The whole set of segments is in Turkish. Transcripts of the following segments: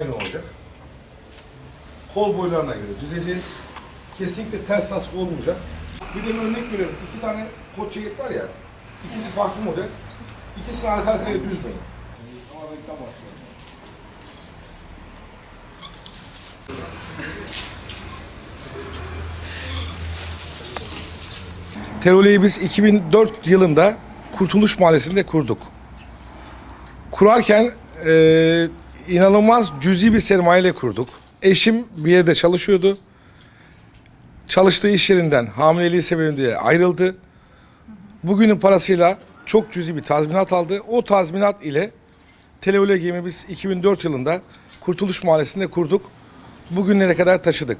Ne olacak? Şey Kol boylarına göre düzeceğiz. Kesinlikle ters askı olmayacak. Bir de örnek veriyorum. İki tane koç ceket var ya. İkisi farklı model. İkisini arka arkaya düzmeyin. Ama renkten. Teroleyi biz 2004 yılında Kurtuluş Mahallesi'nde kurduk. Kurarken e, inanılmaz cüzi bir sermayeyle kurduk. Eşim bir yerde çalışıyordu. Çalıştığı iş yerinden hamileliği sebebiyle ayrıldı. Bugünün parasıyla çok cüzi bir tazminat aldı. O tazminat ile Teleole Gemi biz 2004 yılında Kurtuluş Mahallesi'nde kurduk. Bugünlere kadar taşıdık.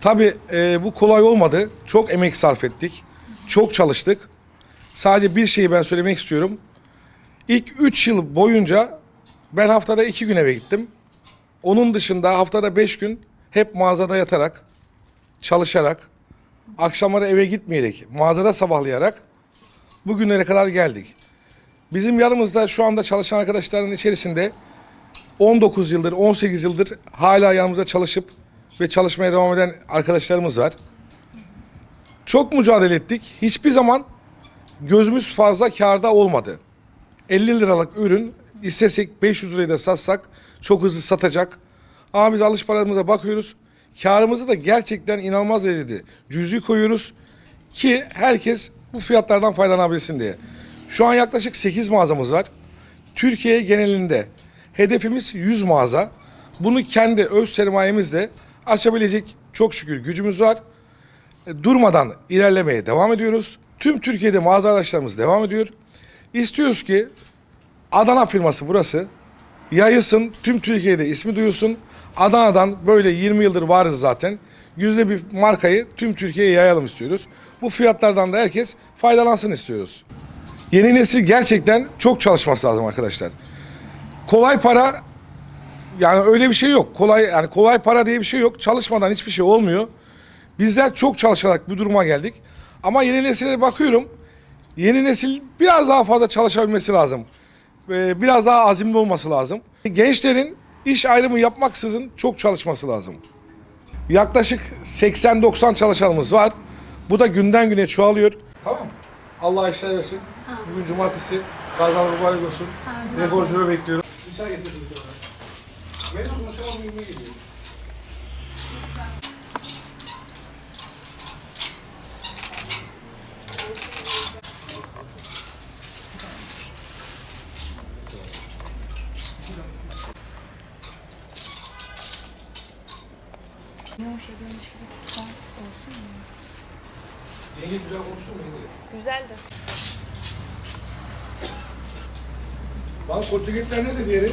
Tabii e, bu kolay olmadı. Çok emek sarf ettik. Çok çalıştık. Sadece bir şeyi ben söylemek istiyorum. İlk 3 yıl boyunca ben haftada 2 gün eve gittim. Onun dışında haftada 5 gün hep mağazada yatarak, çalışarak, akşamları eve gitmeyerek, mağazada sabahlayarak bugünlere kadar geldik. Bizim yanımızda şu anda çalışan arkadaşların içerisinde 19 yıldır, 18 yıldır hala yanımızda çalışıp ve çalışmaya devam eden arkadaşlarımız var. Çok mücadele ettik. Hiçbir zaman gözümüz fazla karda olmadı. 50 liralık ürün istesek 500 liraya da satsak çok hızlı satacak. Ama biz alış paramıza bakıyoruz. Karımızı da gerçekten inanılmaz derecede cüzi koyuyoruz ki herkes bu fiyatlardan faydalanabilsin diye. Şu an yaklaşık 8 mağazamız var. Türkiye genelinde hedefimiz 100 mağaza. Bunu kendi öz sermayemizle açabilecek çok şükür gücümüz var durmadan ilerlemeye devam ediyoruz. Tüm Türkiye'de mağaza araçlarımız devam ediyor. İstiyoruz ki Adana firması burası. Yayılsın, tüm Türkiye'de ismi duyulsun. Adana'dan böyle 20 yıldır varız zaten. Yüzde bir markayı tüm Türkiye'ye yayalım istiyoruz. Bu fiyatlardan da herkes faydalansın istiyoruz. Yeni nesil gerçekten çok çalışması lazım arkadaşlar. Kolay para yani öyle bir şey yok. Kolay yani kolay para diye bir şey yok. Çalışmadan hiçbir şey olmuyor. Bizler çok çalışarak bu duruma geldik. Ama yeni nesile bakıyorum. Yeni nesil biraz daha fazla çalışabilmesi lazım. Biraz daha azimli olması lazım. Gençlerin iş ayrımı yapmaksızın çok çalışması lazım. Yaklaşık 80-90 çalışanımız var. Bu da günden güne çoğalıyor. Tamam. Allah işler versin. Bugün cumartesi. Kazan mübarek olsun. Rekorcunu bekliyorum. Çay getirdim. Benim konuşamam gibi geliyor. Yumuş ediyormuş gibi tutan olsun mu? Yenge güzel konuştun mu yenge? Güzeldi. Lan koç ceketler ne dedi yeri?